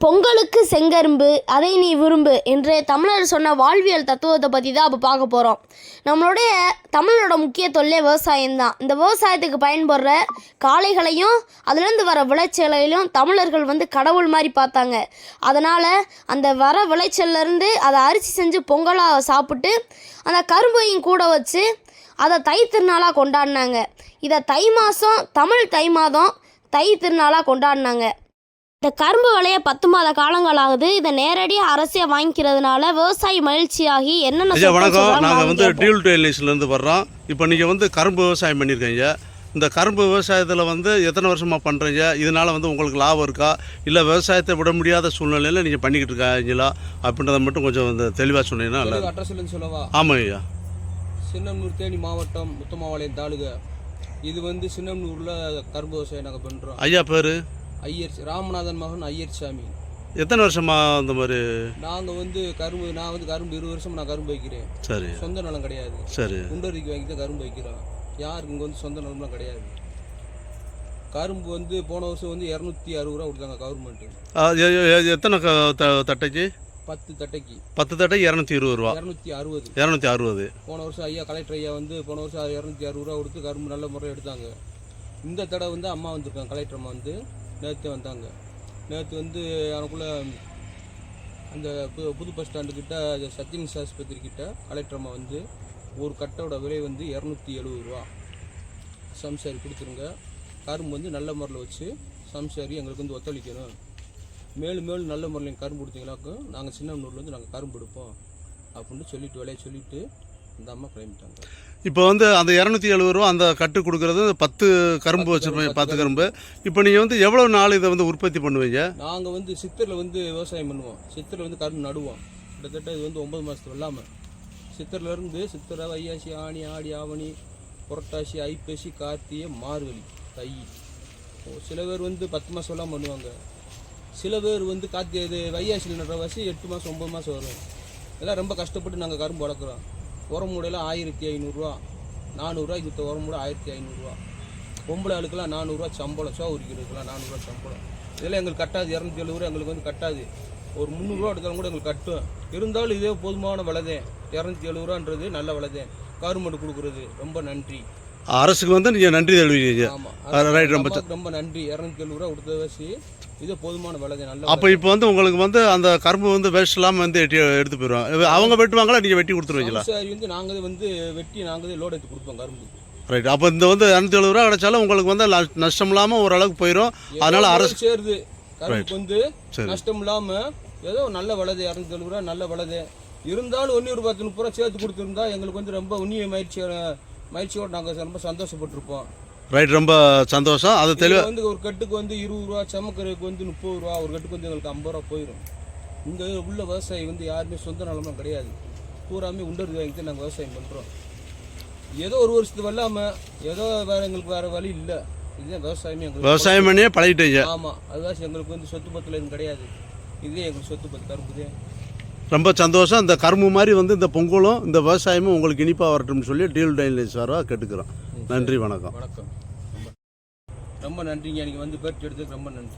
பொங்கலுக்கு செங்கரும்பு அதை நீ விரும்பு என்று தமிழர் சொன்ன வாழ்வியல் தத்துவத்தை பற்றி தான் அப்போ பார்க்க போகிறோம் நம்மளுடைய தமிழோட முக்கிய தொல்லை விவசாயம்தான். இந்த விவசாயத்துக்கு பயன்படுற காளைகளையும் அதுலேருந்து வர விளைச்சலையும் தமிழர்கள் வந்து கடவுள் மாதிரி பார்த்தாங்க. அதனால் அந்த வர விளைச்சல்லேருந்து அதை அரிசி செஞ்சு பொங்கலாக சாப்பிட்டு அந்த கரும்பையும் கூட வச்சு அதை தை திருநாளாக கொண்டாடினாங்க. இதை தை மாதம் தமிழ் தை மாதம் தை திருநாளாக கொண்டாடினாங்க. இந்த கரும்பு விளைய பத்து மாத காலங்கள் ஆகுது இதை நேரடியாக அரசே வாங்கிக்கிறதுனால விவசாயி மகிழ்ச்சியாகி என்னென்ன வணக்கம். நாங்கள் வந்து. டியூல் டெய்லிஸ்லேருந்து வர்றோம். இப்போ நீங்கள் வந்து கரும்பு விவசாயம் பண்ணியிருக்கீங்க இந்த கரும்பு விவசாயத்தில் வந்து எத்தனை வருஷமாக பண்ணுறீங்க இதனால் வந்து உங்களுக்கு லாபம் இருக்கா? இல்லை விவசாயத்தை விட முடியாத சூழ்நிலையில் நீங்கள் பண்ணிக்கிட்டு இருக்கீங்களா? அப்படின்றத மட்டும் கொஞ்சம் வந்து தெளிவாக சொன்னீங்கன்னா நல்லா ஆமாம் ஐயா. சின்னம்னூர் தேனி மாவட்டம் முத்தமாவாளையம் தாலுகை. இது வந்து சின்னம்னூரில் கரும்பு விவசாயம் நாங்கள் பண்ணுறோம் ஐயா பேர்? ஐயர் ராமநாதன் மகன் ஐயர் சாமி எத்தனை வருஷமாக அந்த மாதிரி? நாங்கள் வந்து கரும்பு நான் வந்து கரும்பு இருபது வருஷம் நான் கரும்பு வைக்கிறேன். சரி. சொந்த நிலம் கிடையாது. சரி. குண்டரிக்கு வாங்கி தான் கரும்பு வைக்கிறோம் யாருக்கு இங்கே வந்து சொந்த நிலம்லாம் கிடையாது. கரும்பு வந்து போன வருஷம் வந்து இரநூத்தி அறுபது ரூபா கொடுத்தாங்க எ- எத்தனை தட்டைக்கு? பத்து தட்டைக்கு. பத்து தட்டை இரநூத்தி இருபது ரூபா. இரநூத்தி அறுபது. இரநூத்தி அறுபது. போன வருஷம் ஐயா கலெக்டர் ஐயா வந்து போன வருஷம் இரநூத்தி அறுபது ரூபா கொடுத்து கரும்பு நல்ல முறையில் எடுத்தாங்க. இந்த தடவை வந்து அம்மா வந்திருக்காங்க கலெக்டர் அம்மா வந்து. நேற்று வந்தாங்க. நேற்று வந்து எனக்குள்ளே அந்த புது புது பஸ் ஸ்டாண்டுக்கிட்ட கிட்ட ஆஸ்பத்திரி கிட்ட கலெக்டர் அம்மா வந்து ஒரு கட்டோட விலை வந்து இரநூத்தி எழுபது ரூபா. சம்சாரி கொடுத்துருங்க. கரும்பு வந்து நல்ல முறையில் வச்சு சம்சாரி எங்களுக்கு வந்து ஒத்துழைக்கணும். மேலும் மேலும் நல்ல முறையில் கரும்பு கொடுத்தீங்களாக்கு நாங்கள் சின்னமனூர்ல வந்து நாங்கள் கரும்பு எடுப்போம். அப்படின்னு சொல்லிட்டு விலையை சொல்லிவிட்டு இந்த அம்மா கிளம்பிட்டாங்க. இப்போ வந்து அந்த இரநூத்தி எழுபது ரூபா அந்த கட்டு கொடுக்குறது பத்து கரும்பு வச்சுருப்பீங்க பத்து கரும்பு. இப்போ நீங்கள் வந்து எவ்வளோ நாள் இதை வந்து உற்பத்தி பண்ணுவீங்க? நாங்கள் வந்து சித்தரில் வந்து விவசாயம் பண்ணுவோம். சித்தரில் வந்து கரும்பு நடுவோம். கிட்டத்தட்ட இது வந்து ஒன்பது மாதத்து வெள்ளாமல் சித்தரில் இருந்து சித்திரை வையாசி ஆணி ஆடி ஆவணி புரட்டாசி ஐப்பசி கார்த்திகை மார்கழி தை. சில பேர் வந்து பத்து மாதம் எல்லாம் பண்ணுவாங்க. சில பேர் வந்து கார்த்திகை இது வையாசியில் நடுற வாசி எட்டு மாதம் ஒம்பது மாதம் வரும். இதெல்லாம் ரொம்ப கஷ்டப்பட்டு நாங்கள் கரும்பு வளர்க்குறோம். உரம் மூடையில் ஆயிரத்தி ஐநூறுரூவா நானூறுரூவா இது உரம் மூட ஆயிரத்தி ஐநூறுரூவா பொம்பளை ஆளுக்கெல்லாம் நானூறுரூவா சம்பளம் சோ உரிக்கிறதுக்கெல்லாம் நானூறுரூவா சம்பளம். இதெல்லாம் எங்களுக்கு கட்டாது இரநூத்தி எழுபது ரூபா எங்களுக்கு வந்து கட்டாது. ஒரு முந்நூறுரூவா எடுத்தாலும் கூட எங்களுக்கு கட்டும். இருந்தாலும் இதே போதுமான விலைதேன். இரநூத்தி எழுபது ரூபான்றது நல்ல விலைதேன். கவர்மெண்ட் கொடுக்குறது ரொம்ப நன்றி. அரசுக்கு வந்து நீங்கள் நன்றி தெரிவிக்கிறீங்க. right, ரொம்ப ரொம்ப நன்றி. இரநூத்தி எழுபது ரூபா கொடுத்த வச்சு இதே போதுமான விலைதேன் நல்ல அப்போ இப்போ வந்து உங்களுக்கு வந்து அந்த கரும்பு வந்து வேஸ்ட் இல்லாமல் வந்து எட்டி எடுத்து போயிடுவாங்க. அவங்க வெட்டுவாங்களா? நீங்கள் வெட்டி கொடுத்துருவீங்களா? சரி வந்து நாங்கள் வந்து வெட்டி நாங்கள் லோட் எடுத்து கொடுப்போம் கரும்பு ரைட் அப்போ இந்த வந்து இரநூத்தி எழுபது ரூபா கிடைச்சாலும் உங்களுக்கு வந்து நஷ்டம் இல்லாமல் ஓரளவுக்கு போயிடும் அதனால அரசு சேருது? கரும்புக்கு வந்து. நஷ்டம் இல்லாம ஏதோ நல்ல விலது இரநூத்தி எழுபது ரூபா நல்ல விலது இருந்தாலும் ஒன்று பத்து முப்பது ரூபா சேர்த்து கொடுத்துருந்தா எங்களுக்கு வந்து ரொம்ப உண்ணிய மகிழ்ச்சி மகிழ்ச்சியோட நாங்கள் ரொம்ப சந்தோஷப்பட்டிருப்போம். ரைட் ரொம்ப சந்தோஷம். அது தெளிவாக வந்து ஒரு கட்டுக்கு வந்து இருபது ரூபா சமக்கருக்கு வந்து முப்பது ரூபா ஒரு கட்டுக்கு வந்து எங்களுக்கு ஐம்பது ரூபா போயிடும் இங்க உள்ள விவசாயி வந்து யாருமே சொந்த நிலமெல்லாம் கிடையாது. பூராமே உண்டர் வாங்கி தான் நாங்கள் விவசாயம் பண்ணுறோம் ஏதோ ஒரு வருஷத்துக்கு வெள்ளாம ஏதோ வேற எங்களுக்கு வேற வழி இல்லை. இதுதான் விவசாயமே எங்களுக்கு. விவசாயம் பண்ணியே பழகிட்டீங்க. ஆமா. அதுதான் எங்களுக்கு வந்து சொத்து பத்துல எதுவும் கிடையாது. இதே எங்களுக்கு சொத்து பத்து கரும்புதே. ரொம்ப சந்தோஷம். இந்த கரும்பு மாதிரி வந்து இந்த பொங்கலும் இந்த விவசாயமும் உங்களுக்கு இனிப்பாக வரட்டும்னு சொல்லி டீல் டைன்லைன் சாராக கேட்டுக்கிறோம். நன்றி வணக்கம். வணக்கம். ரொம்ப நன்றிங்க. எனக்கு வந்து பேட்டி எடுத்ததுக்கு ரொம்ப நன்றி.